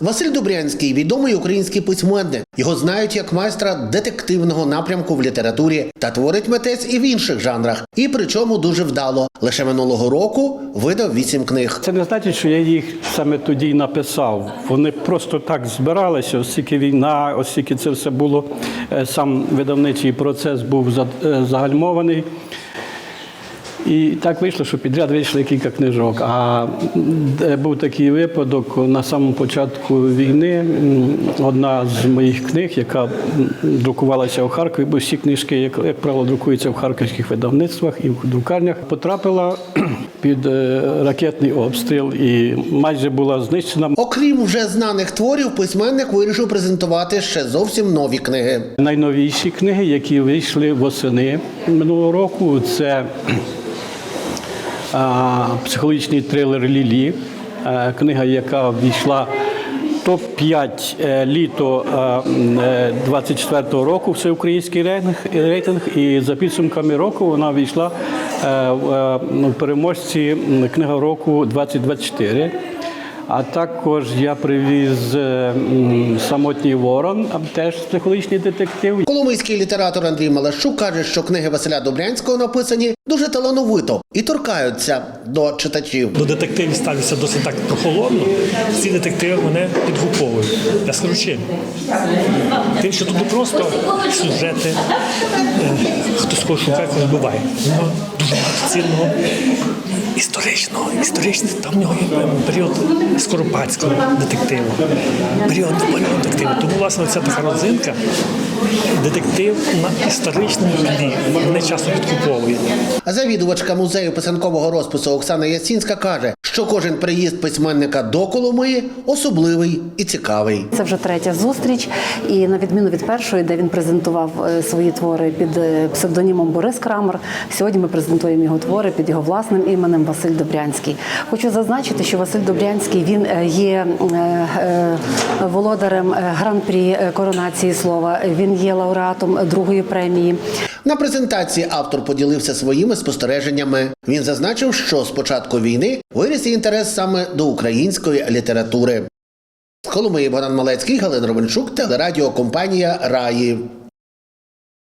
Василь Добрянський відомий український письменник. Його знають як майстра детективного напрямку в літературі та творить митець і в інших жанрах. І причому дуже вдало. Лише минулого року видав вісім книг. Це не значить, що я їх саме тоді й написав. Вони просто так збиралися, оскільки війна, оскільки це все було, е, сам видавничий процес був е, загальмований. І так вийшло, що підряд вийшли кілька книжок. А е, був такий випадок на самому початку війни. Одна з моїх книг, яка друкувалася у Харкові, бо всі книжки, як, як правило, друкуються в харківських видавництвах і в друкарнях, потрапила під е, ракетний обстріл і майже була знищена. Окрім вже знаних творів, письменник вирішив презентувати ще зовсім нові книги. Найновіші книги, які вийшли восени минулого року, це психологічний трилер Лілі, е, книга, яка ввійшла топ-5 е, літо е, 24-го року, всеукраїнський рейтинг. І за підсумками року вона війшла е, в е, переможці книга року 2024. А також я привіз е, самотній ворон, теж психологічний детектив. Коломийський літератор Андрій Малащук каже, що книги Василя Добрянського написані дуже талановито і торкаються до читачів. До детективів ставлюся досить так прохолодно. Ці детективи мене підгуповують. Я скажу чим. Тим, що тут не просто сюжети, е, хтось кого шукає, коли вбиває. Дуже багато цінного історичного, історичний, там в нього є період скоропадського детективу, період вольного детективу. Тому, власне, ця така родзинка, детектив на історичному тлі. Мене часто підкуповує. Завідувачка музею писанкового розпису Оксана Ясінська каже, що кожен приїзд письменника до Коломиї особливий і цікавий. Це вже третя зустріч, і на відміну від першої, де він презентував е, свої твори під е, псевдонімом Борис Крамер. Сьогодні ми презентуємо його твори під його власним іменем Василь Добрянський. Хочу зазначити, що Василь Добрянський він е, є володарем гран-прі коронації слова. Він є лауреатом другої премії. На презентації автор поділився своїми спостереженнями. Він зазначив, що з початку війни виріс інтерес саме до української літератури. З Коломиї Богдан Малецький, Галина Ровенчук, телерадіокомпанія Раї.